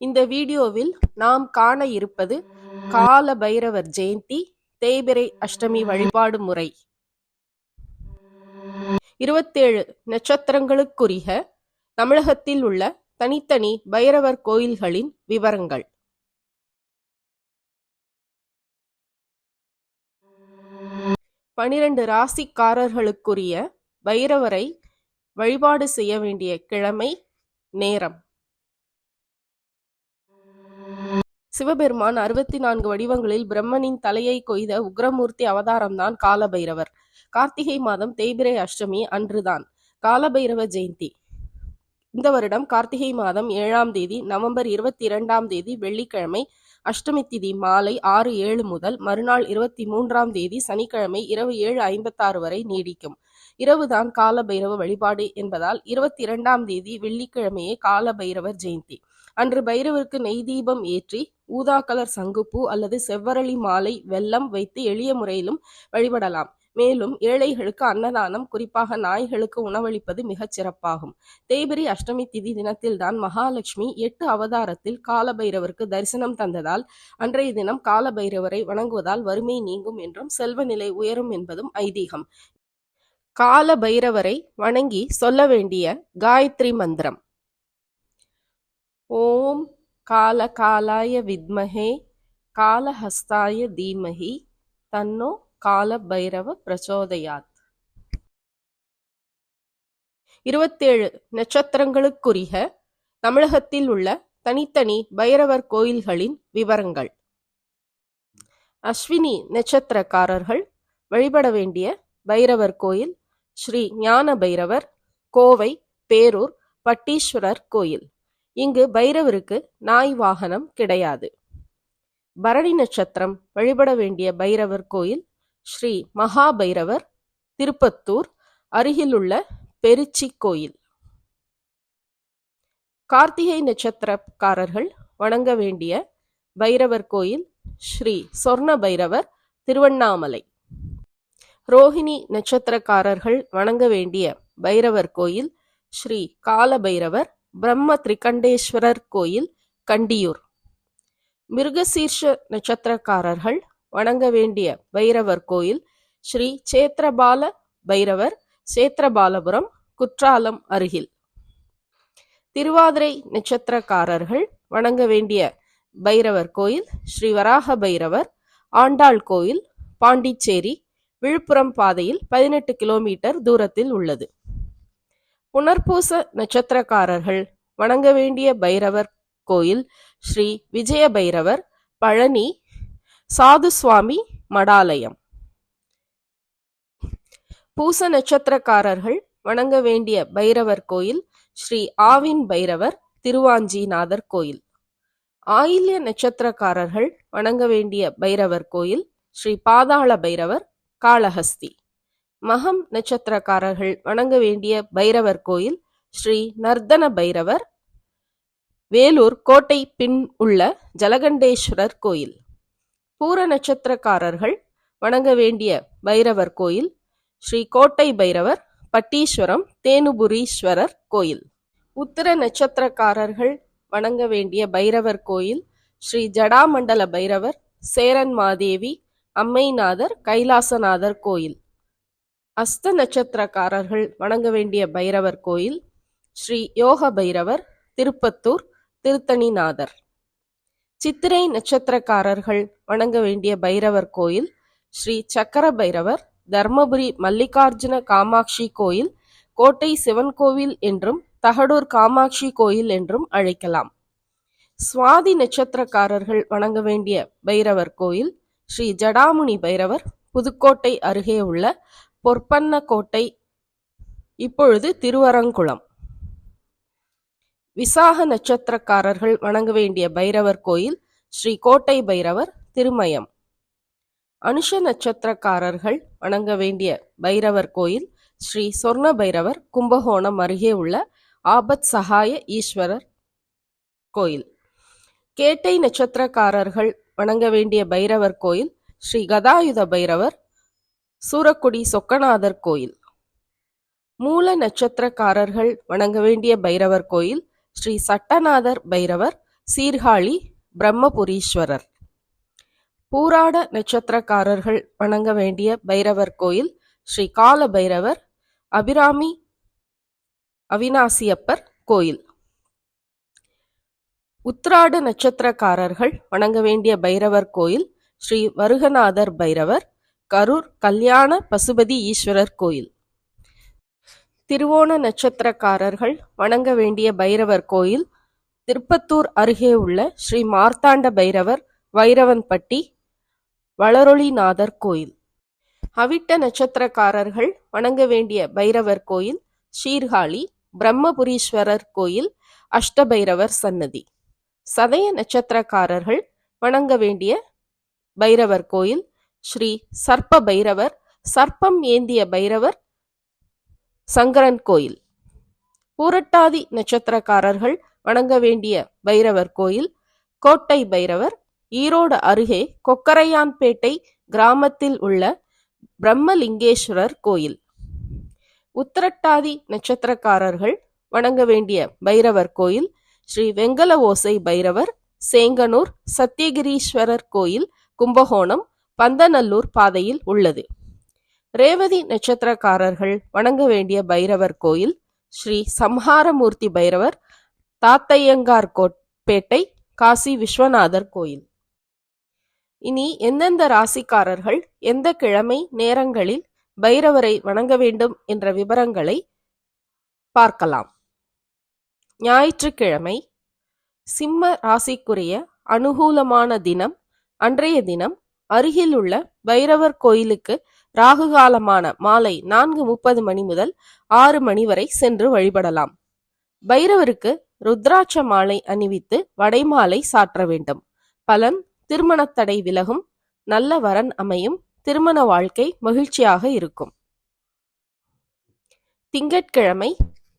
இந்த வீடியோவில் நாம் காண இருப்பது கால பைரவர் ஜெயந்தி தேய்பிரை அஷ்டமி வழிபாடு முறை. இருபத்தேழு நட்சத்திரங்களுக்குரிய தமிழகத்தில் உள்ள தனித்தனி பைரவர் கோயில்களின் விவரங்கள். பனிரெண்டு ராசிக்காரர்களுக்குரிய பைரவரை வழிபாடு செய்ய வேண்டிய கிழமை நேரம். சிவபெருமான் அறுபத்தி நான்கு வடிவங்களில் பிரம்மனின் தலையை கொய்த உக்ரமூர்த்தி அவதாரம்தான் காலபைரவர். கார்த்திகை மாதம் தேய்பிரை அஷ்டமி அன்றுதான். காலபைரவ ஜெயந்தி. இந்த வருடம் கார்த்திகை மாதம் ஏழாம் தேதி நவம்பர் இருபத்தி இரண்டாம் தேதி வெள்ளிக்கிழமை அஷ்டமி திதி மாலை ஆறு ஏழு முதல் மறுநாள் இருபத்தி மூன்றாம் தேதி சனிக்கிழமை இரவு ஏழு ஐம்பத்தாறு வரை நீடிக்கும். இரவுதான் கால பைரவ வழிபாடு என்பதால் இருபத்தி இரண்டாம் தேதி வெள்ளிக்கிழமையே கால பைரவர் ஜெயந்தி. அன்று பைரவருக்கு நெய் தீபம் ஏற்றி ஊதா கலர் சங்குப்பூ அல்லது செவ்வரளி மாலை வெல்லம் வைத்து எளிய முறையிலும் வழிபடலாம். மேலும் ஏழைகளுக்கு அன்னதானம் குறிப்பாக நாய்களுக்கு உணவளிப்பது மிகச் சிறப்பாகும். தேய்பிரி அஷ்டமி திதி தினத்தில்தான் மகாலட்சுமி எட்டு அவதாரத்தில் காலபைரவருக்கு தரிசனம் தந்ததால் அன்றைய தினம் காலபைரவரை வணங்குவதால் வறுமை நீங்கும் என்றும் செல்வ நிலை உயரும் என்பதும் ஐதீகம். கால பைரவரை வணங்கி சொல்ல வேண்டிய காயத்ரி மந்திரம். ஓம் கால காலாய வித்மஹே காலஹஸ்தாய தீமஹி தன்னோ கால பைரவ பிரச்சோதயாத். இருபத்தேழு நட்சத்திரங்களுக்குரிய தமிழகத்தில் உள்ள தனித்தனி பைரவர் கோயில்களின் விவரங்கள். அஸ்வினி நட்சத்திரக்காரர்கள் வழிபட வேண்டிய பைரவர் கோயில் ஸ்ரீ ஞான பைரவர் கோவை பேரூர் பட்டீஸ்வரர் கோயில். இங்கு பைரவருக்கு நாய் வாகனம் கிடையாது. பரணி நட்சத்திரம் வழிபட வேண்டிய பைரவர் கோயில் ஸ்ரீ மகாபைரவர் திருப்பத்தூர் அருகிலுள்ள பெருச்சி கோயில். கார்த்திகை நட்சத்திரக்காரர்கள் வணங்க வேண்டிய பைரவர் கோயில் ஸ்ரீ சொர்ண பைரவர் திருவண்ணாமலை. ரோஹிணி நட்சத்திரக்காரர்கள் வணங்க வேண்டிய பைரவர் கோயில் ஸ்ரீ கால பைரவர் பிரம்ம திரிகண்டேஸ்வரர் கோயில் கண்டியூர். மிருகசீர்ஷ நட்சத்திரக்காரர்கள் வணங்க வேண்டிய பைரவர் கோயில் ஸ்ரீ சேத்திரபால பைரவர் சேத்திரபாலபுரம் குற்றாலம் அருகில். திருவாதிரை நட்சத்திரக்காரர்கள் வணங்க வேண்டிய பைரவர் கோயில் ஸ்ரீ வராக பைரவர் ஆண்டாள் கோயில் பாண்டிச்சேரி விழுப்புரம் பாதையில் பதினெட்டு கிலோமீட்டர் தூரத்தில் உள்ளது. புனர்பூச நட்சத்திரக்காரர்கள் வணங்க வேண்டிய பைரவர் கோயில் ஸ்ரீ விஜய பைரவர் பழனி சாது சுவாமி மடாலயம். பூச நட்சத்திரக்காரர்கள் வணங்க வேண்டிய பைரவர் கோயில் ஸ்ரீ ஆவின் பைரவர் திருவாஞ்சிநாதர் கோயில். ஆயில்ய நட்சத்திரக்காரர்கள் வணங்க வேண்டிய பைரவர் கோயில் ஸ்ரீ பாதாள பைரவர் காளஹஸ்தி. மகம் நட்சத்திரக்காரர்கள் வணங்க வேண்டிய பைரவர் கோயில் ஸ்ரீ நர்தன பைரவர் வேலூர் கோட்டை பின் உள்ள ஜலகண்டேஸ்வரர் கோயில். பூர நட்சத்திரக்காரர்கள் வணங்க வேண்டிய பைரவர் கோயில் ஸ்ரீ கோட்டை பைரவர் பட்டீஸ்வரம் தேனுபுரீஸ்வரர் கோயில். உத்திர நட்சத்திரக்காரர்கள் வணங்க வேண்டிய பைரவர் கோயில் ஸ்ரீ ஜடாமண்டல பைரவர் சேரன் மாதேவி அம்மைநாதர் கைலாசநாதர் கோயில். அஸ்த நட்சத்திரக்காரர்கள் வணங்க வேண்டிய பைரவர் கோயில் ஸ்ரீ யோக பைரவர் திருப்பத்தூர் திருத்தணிநாதர். சித்திரை நட்சத்திரக்காரர்கள் வணங்க வேண்டிய பைரவர் கோயில் ஸ்ரீ சக்கர பைரவர் தர்மபுரி மல்லிகார்ஜுன காமாட்சி கோயில் கோட்டை சிவன் கோவில் என்றும் தகடூர் காமாட்சி கோயில் என்றும் அழைக்கலாம். சுவாதி நட்சத்திரக்காரர்கள் வணங்க வேண்டிய பைரவர் கோயில் ஸ்ரீ ஜடாமுனி பைரவர் புதுக்கோட்டை அருகே உள்ள பொற்பன்ன கோட்டை இப்பொழுது திருவரங்குளம். விசாக நட்சத்திரக்காரர்கள் வணங்க வேண்டிய பைரவர் கோயில் ஸ்ரீ கோட்டை பைரவர் திருமயம். அனுஷ நட்சத்திரக்காரர்கள் வணங்க வேண்டிய பைரவர் கோயில் ஸ்ரீ சொர்ண பைரவர் கும்பகோணம் அருகே உள்ள ஆபத் சகாய ஈஸ்வரர் கோயில். கேட்டை நட்சத்திரக்காரர்கள் வணங்க வேண்டிய பைரவர் கோயில் ஸ்ரீ கதாயுத பைரவர் சூரக்குடி சொக்கநாதர் கோயில். மூல நட்சத்திரக்காரர்கள் வணங்க வேண்டிய பைரவர் கோயில் ஸ்ரீ சட்டநாதர் பைரவர் சீர்காழி பிரம்மபுரீஸ்வரர். பூராட நட்சத்திரக்காரர்கள் வணங்க வேண்டிய பைரவர் கோயில் ஸ்ரீ கால பைரவர் அபிராமி அவினாசியப்பர் கோயில். உத்ராட நட்சத்திரக்காரர்கள் வணங்க வேண்டிய பைரவர் கோயில் ஸ்ரீ வருகநாதர் பைரவர் கரூர் கல்யாண பசுபதி ஈஸ்வரர் கோயில். திருவோண நட்சத்திரக்காரர்கள் வணங்க வேண்டிய பைரவர் கோயில் திருப்பத்தூர் அருகே உள்ள ஸ்ரீ மார்த்தாண்ட பைரவர் வைரவன்பட்டி வளரொளிநாதர் கோயில். அவிட்ட நட்சத்திரக்காரர்கள் வணங்க வேண்டிய பைரவர் கோயில் சீர்காழி பிரம்மபுரீஸ்வரர் கோயில் அஷ்டபைரவர் சன்னதி. சதய நட்சத்திரக்காரர்கள் வணங்க வேண்டிய பைரவர் கோயில் ஸ்ரீ சர்ப்ப பைரவர் சர்ப்பம் ஏந்திய பைரவர் சங்கரன் கோயில். பூரட்டாதி நட்சத்திரக்காரர்கள் வணங்க வேண்டிய பைரவர் கோயில் கோட்டை பைரவர் ஈரோடு அருகே கொக்கரையான்பேட்டை கிராமத்தில் உள்ள பிரம்மலிங்கேஸ்வரர் கோயில். உத்திரட்டாதி நட்சத்திரக்காரர்கள் வணங்க வேண்டிய பைரவர் கோயில் ஸ்ரீ வெங்கல ஓசை பைரவர் சேங்கனூர் சத்தியகிரீஸ்வரர் கோயில் கும்பகோணம் பந்தநல்லூர் பாதையில் உள்ளது. ரேவதி நட்சத்திரக்காரர்கள் வணங்க வேண்டிய பைரவர் கோயில் ஸ்ரீ சம்ஹாரமூர்த்தி பைரவர் தாத்தையங்கார் கோட்பேட்டை காசி விஸ்வநாதர் கோயில். இனி எந்தெந்த ராசிக்காரர்கள் எந்த கிழமை நேரங்களில் பைரவரை வணங்க வேண்டும் என்ற விவரங்களை பார்க்கலாம். ஞாயிற்றுக்கிழமை சிம்ம ராசிக்குரிய அனுகூலமான தினம் அன்றைய தினம் அருகில் உள்ள பைரவர் கோயிலுக்கு ராகு காலமான மாலை நான்கு முப்பது மணி முதல் ஆறு மணி வரை சென்று வழிபடலாம். பைரவருக்கு ருத்ராட்ச மாலை அணிவித்து வடைமாலை சாற்ற வேண்டும். பலன் திருமணத்தடை விலகும் நல்ல வரன் அமையும் திருமண வாழ்க்கை மகிழ்ச்சியாக இருக்கும். திங்கட்கிழமை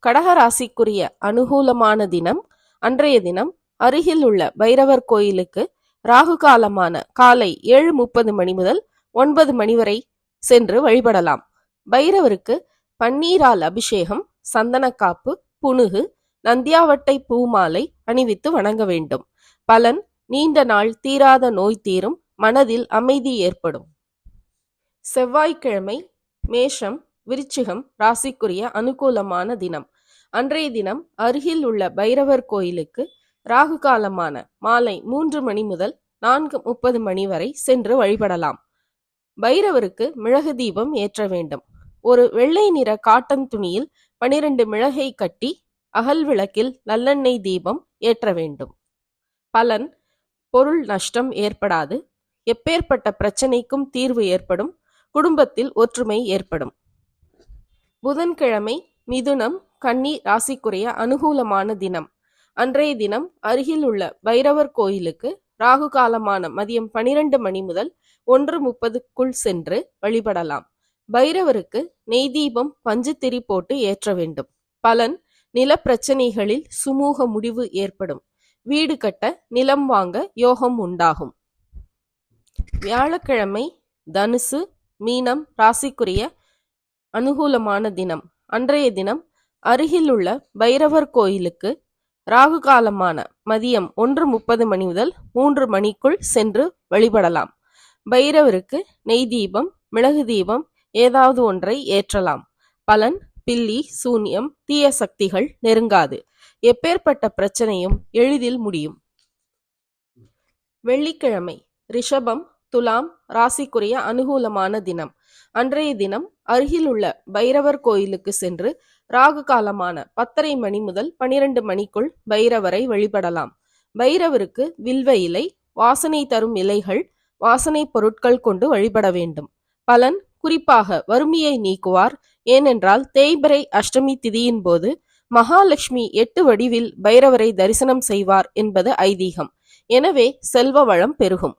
கடகராசிக்குரிய அனுகூலமான தினம் அன்றைய தினம் அருகில் உள்ள பைரவர் கோயிலுக்கு ராகு காலமான காலை ஏழு முப்பது மணி முதல் ஒன்பது மணி வரை சென்று வழிபடலாம். பைரவருக்கு பன்னீரால் அபிஷேகம் சந்தனக்காப்பு புனுகு நந்தியாவட்டை பூமாலை அணிவித்து வணங்க வேண்டும். பலன் நீண்ட நாள் தீராத நோய் தீரும் மனதில் அமைதி ஏற்படும். செவ்வாய்க்கிழமை மேஷம் விருச்சிகம் ராசிக்குரிய அனுகூலமான தினம். அன்றைய தினம் அருகில் உள்ள பைரவர் கோயிலுக்கு ராகு காலமான மாலை மூன்று மணி முதல் நான்கு முப்பது மணி வரை சென்று வழிபடலாம். பைரவருக்கு மிளகு தீபம் ஏற்ற வேண்டும். ஒரு வெள்ளை நிற காட்டன் துணியில் பனிரெண்டு மிளகை கட்டி அகல் விளக்கில் நல்லெண்ணெய் தீபம் ஏற்ற வேண்டும். பலன் பொருள் நஷ்டம் ஏற்படாது. எப்பேற்பட்ட பிரச்சனைக்கும் தீர்வு ஏற்படும். குடும்பத்தில் ஒற்றுமை ஏற்படும். புதன்கிழமை மிதுனம் கன்னி ராசிக்குரிய அனுகூலமான தினம். அன்றைய தினம் அருகில் உள்ள பைரவர் கோயிலுக்கு ராகு காலமான மதியம் பனிரெண்டு மணி முதல் ஒன்று முப்பதுக்குள் சென்று வழிபடலாம். பைரவருக்கு நெய் தீபம் பஞ்சுத்திரி போட்டு ஏற்ற வேண்டும். பலன் நில பிரச்சனைகளில் சுமூக முடிவு ஏற்படும். வீடு கட்ட நிலம் வாங்க யோகம் உண்டாகும். வியாழக்கிழமை தனுசு மீனம் ராசிக்குரிய அனுகூலமான தினம். அன்றைய தினம் அருகில் உள்ள பைரவர் கோயிலுக்கு ராகு காலமான மதியம் ஒன்று முப்பது மணி முதல் மூன்று மணிக்குள் சென்று வழிபடலாம். பைரவருக்கு நெய் தீபம் மிளகு தீபம் ஏதாவது ஒன்றை ஏற்றலாம். பலன் பில்லி சூன்யம் தீய சக்திகள் நெருங்காது. எப்பேற்பட்ட பிரச்சனையும் எளிதில் முடியும். வெள்ளிக்கிழமை ரிஷபம் துலாம் ராசிக்குரிய அனுகூலமான தினம். அன்றைய தினம் அருகில் உள்ள பைரவர் கோயிலுக்கு சென்று ராகு காலமான பத்தரை மணி முதல் பனிரெண்டு மணிக்குள் பைரவரை வழிபடலாம். பைரவருக்கு வில்வ இலை வாசனை தரும் இலைகள் வாசனை பொருட்கள் கொண்டு வழிபட வேண்டும். பலன் குறிப்பாக வறுமையை நீக்குவார். ஏனென்றால் தேய்பிரை அஷ்டமி திதியின் போது மகாலட்சுமி எட்டு வடிவில் பைரவரை தரிசனம் செய்வார் என்பது ஐதீகம். எனவே செல்வ வளம் பெருகும்.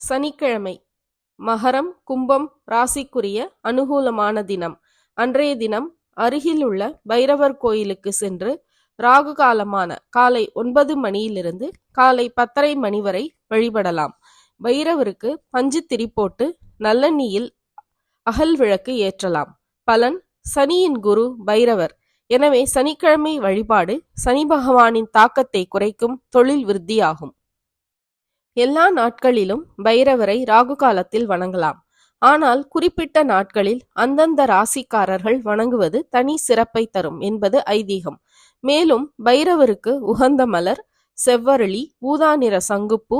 சனிக்கிழமை மகரம் கும்பம் ராசிக்குரிய அனுகூலமான தினம். அன்றைய தினம் அருகிலுள்ள பைரவர் கோயிலுக்கு சென்று ராகு காலமான காலை ஒன்பது மணியிலிருந்து காலை பத்தரை மணி வரை வழிபடலாம். பைரவருக்கு பஞ்சு திரி போட்டு நல்லெண்ணியில் அகல் விளக்கு ஏற்றலாம். பலன் சனியின் குரு பைரவர். எனவே சனிக்கிழமை வழிபாடு சனி பகவானின் தாக்கத்தை குறைக்கும் தொழில் விருத்தியாகும். எல்லா நாட்களிலும் பைரவரை ராகு காலத்தில் வணங்கலாம். ஆனால் குறிப்பிட்ட நாட்களில் அந்தந்த ராசிக்காரர்கள் வணங்குவது தனி சிறப்பை தரும் என்பது ஐதீகம். மேலும் பைரவருக்கு உகந்த மலர் செவ்வரளி ஊதா நிற சங்குப்பூ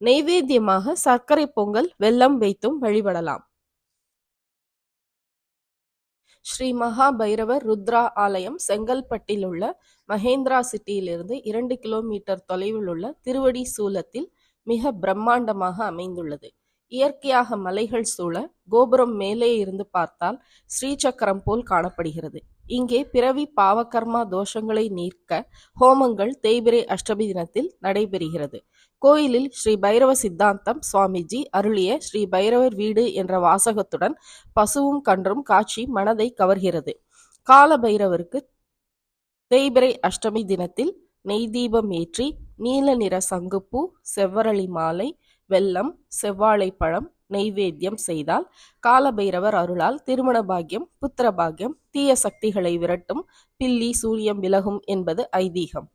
நெய்வேத்தியமாக சர்க்கரை பொங்கல் வெல்லம் வைத்தும் வழிபடலாம். ஸ்ரீ மகா பைரவர் ருத்ரா ஆலயம் செங்கல்பட்டில் உள்ள மகேந்திரா சிட்டியிலிருந்து இரண்டு கிலோமீட்டர் தொலைவில் உள்ள திருவடி சூலத்தில் மிக பிரம்மாண்டமாக அமைந்துள்ளது. இயற்கையாக மலைகள் சூழ கோபுரம் மேலே இருந்து பார்த்தால் ஸ்ரீசக்கரம் போல் காணப்படுகிறது. இங்கே பிறவி பாவகர்மா தோஷங்களை நீக்க ஹோமங்கள் தேய்பிரை அஷ்டமி தினத்தில் நடைபெறுகிறது. கோயிலில் ஸ்ரீ பைரவ சித்தாந்தம் சுவாமிஜி அருளிய ஸ்ரீ பைரவர் வீடு என்ற வாசகத்துடன் பசுவும் கன்றும் காட்சி மனதை கவர்கிறது. கால பைரவருக்கு தேய்பிரை அஷ்டமி தினத்தில் நெய் தீபம் ஏற்றி நீல நிற சங்குப்பூ செவ்வரளி மாலை வெல்லம் செவ்வாழைப்பழம் நெய்வேத்தியம் செய்தால் காலபைரவர் அருளால் திருமண பாக்கியம் புத்திர பாக்கியம் தீய சக்திகளை விரட்டும் பில்லி சூரியம் விலகும் என்பது ஐதீகம்.